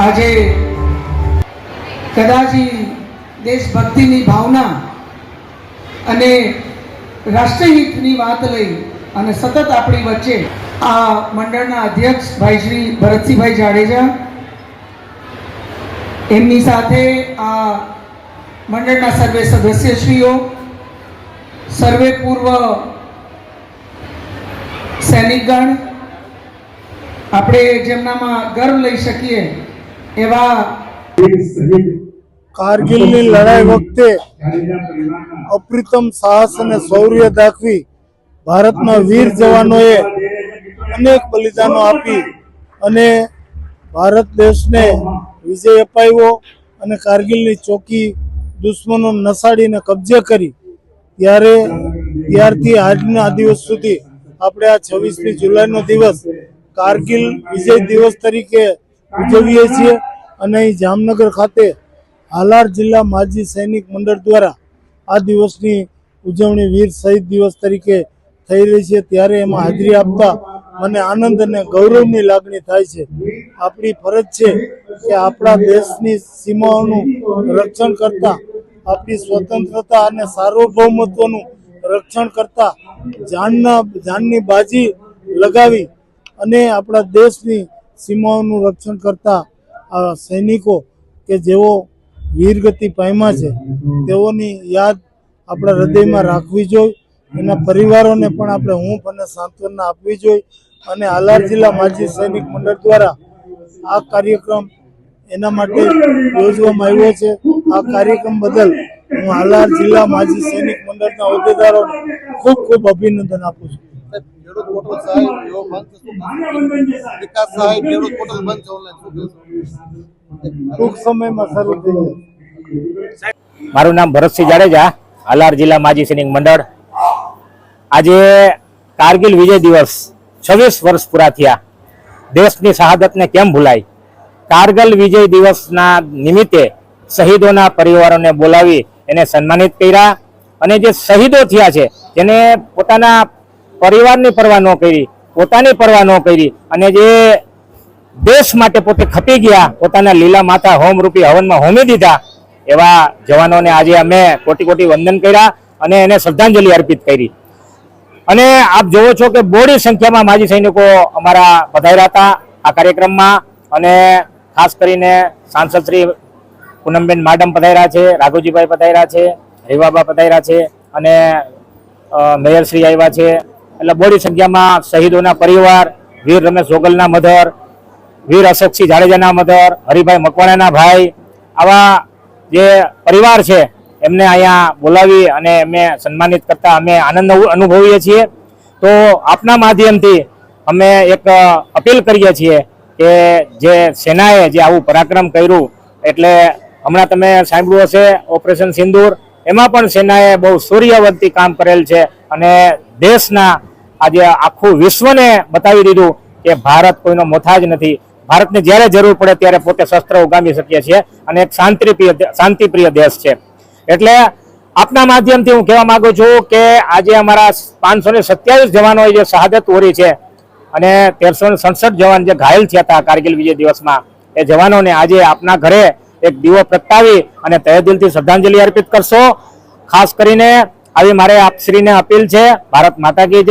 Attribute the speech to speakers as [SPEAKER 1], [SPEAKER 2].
[SPEAKER 1] આજે કદાચ દેશભક્તિની ભાવના અને રાષ્ટ્રહિતની વાત લઈ અને સતત આપણી વચ્ચે આ મંડળના અધ્યક્ષ ભાઈ શ્રી ભરતસિંહભાઈ જાડેજા, એમની સાથે આ મંડળના સર્વે સદસ્યશ્રીઓ, સર્વે પૂર્વ સૈનિકગણ, આપણે જેમનામાં ગર્વ લઈ શકીએ એવા
[SPEAKER 2] કારગિલની લડાઈ વખતે અપ્રિતમ સાહસ અને શૌર્ય દાખવી ભારતના વીર જવાનોએ અનેક બલિદાનો આપી અને ભારત દેશને વિજય અપાવ્યો અને કારગિલની ચોકી દુશ્મનો નસાડીને કબજે કરી. ત્યારે ત્યારથી આજના દિવસ સુધી આપણે આ છવ્વીસમી જુલાઈનો દિવસ કારગિલ વિજય દિવસ તરીકે ઉજવીએ છીએ અને અહીં જામનગર ખાતે હાલાર જિલ્લા માજી સૈનિક મંડળ દ્વારા આ દિવસની ઉજવણી વીર શહીદ દિવસ તરીકે થઈ રહી છે. ત્યારે એમાં હાજરી આપતા મને આનંદ અને ગૌરવની લાગણી થાય છે. આપણી ફરજ છે કે આપણા દેશની સીમાઓનું રક્ષણ કરતા, આપણી સ્વતંત્રતા અને સાર્વભૌમત્વનું રક્ષણ કરતા જાનના જાનની બાજી લગાવી અને આપણા દેશની સીમાઓનું રક્ષણ કરતા સૈનિકો કે જેઓ વીરગતિ પામ્યા છે, તેઓની યાદ આપણા હૃદયમાં રાખવી જોઈએ એના પરિવારોને પણ આપણે હૂંફ અને સાંત્વના આપવી જોઈએ અને આલાર જિલ્લા માજી સૈનિક મંડળ દ્વારા આ કાર્યક્રમ એના માટે યોજવામાં આવ્યો છે. આ કાર્યક્રમ બદલ હું આલાર જિલ્લા માજી સૈનિક મંડળના હોદ્દેદારોને ખૂબ ખૂબ અભિનંદન આપું છું.
[SPEAKER 3] ખેડૂત પોર્ટલ સાહેબ એવો બંધ? વિકાસ સાહેબ ખેડૂત પોર્ટલ બંધ ઓનલાઈન શું
[SPEAKER 2] ટૂંક સમયમાં શરૂ થઈ
[SPEAKER 4] મારું નામ ભરતસિંહ જાડેજા હાલાર જિલ્લા માજી સૈનિક મંડળ. આજે કારગિલ વિજય દિવસ છવ્વીસ વર્ષ પૂરા થયા. દેશની શહાદતને કેમ ભૂલાય? કારગિલ વિજય દિવસના નિમિત્તે શહીદોના પરિવારોને બોલાવી એને સન્માનિત કર્યા. અને જે શહીદો થયા છે જેને પોતાના પરિવારની પરવા ન કરી, પોતાની પરવા ન કરી અને જે દેશ માટે પોતે ખપી ગયા, પોતાના લીલા માતા હોમ રૂપી હવનમાં હોમી દીધા, એવા જવાનોને આજે અમે કોટી કોટી વંદન કર્યા અને એને શ્રદ્ધાંજલિ અર્પિત કરી. અને આપ જોવો છો કે બોડી સંખ્યામાં માજી સૈનિકો અમારા પધાર્યા હતા આ કાર્યક્રમમાં અને ખાસ કરીને સાંસદ શ્રી પૂનમબેન માડમ પધાર્યા છે રાઘુજીભાઈ પધાર્યા છે રેવાબા પધાર્યા છે અને મેયર મેયરશ્રી આવ્યા છે એટલે બોડી સંખ્યામાં શહીદોના પરિવાર, વીર રમેશ જોગલના મધર, વીર અશોકસિંહ જાડેજાના મધર, હરિભાઈ મકવાણાના ભાઈ, આવા જે પરિવાર છે, એમને અહીંયા બોલાવી અને એમને સન્માનિત કરતા અમે આનંદ અનુભવીએ છીએ. તો આપના માધ્યમથી અમે એક અપીલ કરીએ છીએ કે જે સેનાએ જે આવું પરાક્રમ કર્યું, એટલે હમણાં તમે સાંભળ્યું હશે, ઓપરેશન સિંદૂર, એમાં પણ સેનાએ બહુ સૂર્યવંતી કામ કરેલ છે અને દેશના આજે આખું વિશ્વને બતાવી દીધું કે ભારત કોઈનો મોથાજ નથી. ભારતને જ્યારે જરૂર પડે ત્યારે પોતે શસ્ત્ર ઉગામી શકીએ છીએ અને એક શાંતિપ્રિય શાંતિપ્રિય દેશ છે. એટલે આપના માધ્યમથી હું કહેવા માંગુ છું કે આજે અમારા પાંચસો ને સત્યાવીસ જવાનોએ જે શહાદત ઓરી છે અને તેરસો ને સડસઠ જવાન જે ઘાયલ થયા હતા કારગિલ વિજય દિવસમાં, એ જવાનોને આજે આપના ઘરે એક દીવો પ્રગટાવી અને તહે દિલથી શ્રદ્ધાંજલિ અર્પિત કરશો. ખાસ કરીને આવી મારે આપશ્રીને અપીલ છે. ભારત માતા કી જય.